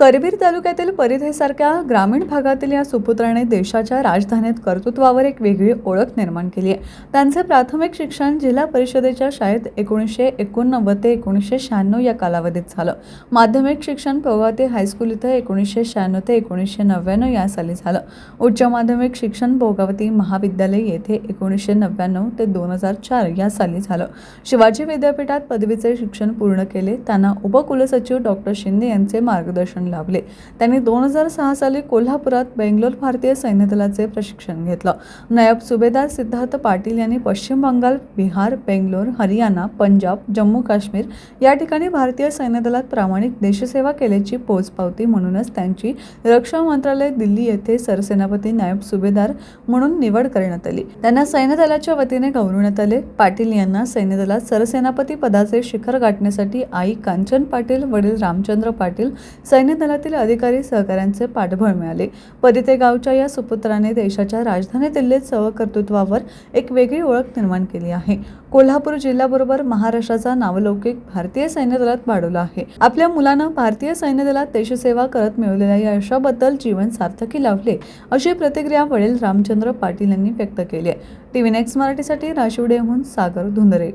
करवीर तालुक्यातील परिधेसारख्या ग्रामीण भागातील या सुपुत्राने देशाच्या राजधानीत कर्तृत्वावर एक वेगळी ओळख निर्माण केली आहे. त्यांचे प्राथमिक शिक्षण जिल्हा परिषदेच्या शाळेत एकोणीसशे एकोणनव्वद ते एकोणीसशे शहाण्णव या कालावधीत झालं. माध्यमिक शिक्षण पोगावती हायस्कूल इथं एकोणीसशे शहाण्णव ते एकोणीसशे नव्याण्णव या साली झालं. उच्च माध्यमिक शिक्षण भोगावती महाविद्यालय येथे एकोणीसशे नव्याण्णव ते दोन हजार चार या साली झालं. शिवाजी विद्यापीठात पदवीचे शिक्षण पूर्ण केले त्यांना उपकुलसचिव डॉक्टर शिंदे यांचे मार्गदर्शन लाभले. त्यांनी दोन हजार सहा साली कोल्हापुरात बेंगलोर भारतीय सैन्य दलाचे प्रशिक्षण घेतलं. नायब सुभेदार सिद्धार्थ पाटील यांनी पश्चिम बंगाल बिहार बेंगलोर हरियाणा पंजाब जम्मू काश्मीर या ठिकाणी भारतीय सैन्य दलात प्रामाणिक देशसेवा केल्याची पोचपावती म्हणूनच त्यांची रक्षा मंत्रालय दिल्ली येथे सरसेनापती नायब सुभेदार म्हणून निवड करण्यात आली. त्यांना सैन्य दलाच्या वतीने गौरवण्यात आले. पाटील यांना सैन्य दलात सरसेनापती पदाचे शिखर गाठण्यासाठी आई कांचन पाटील वडील रामचंद्र पाटील सैन्य दलातील अधिकारी सहकाऱ्यांचे पाठबळ मिळाले. परिते गावच्या या सुपुत्राने देशाच्या राजधानी दिल्लीत सहकर्तृत्वावर एक वेगळी ओळख निर्माण केली आहे. कोल्हापूर जिल्ह्याबरोबर महाराष्ट्राचा नावलौकिक भारतीय सैन्य दलात वाढवला आहे. आपल्या मुलानं भारतीय सैन्य दलात देशसेवा करत मिळवलेल्या या यशाबद्दल जीवन सार्थकी लावले अशी प्रतिक्रिया वडील रामचंद्र पाटील यांनी व्यक्त केली आहे. टीव्ही नेक्स्ट मराठीसाठी राशिवडेहून सागर धुंदरे.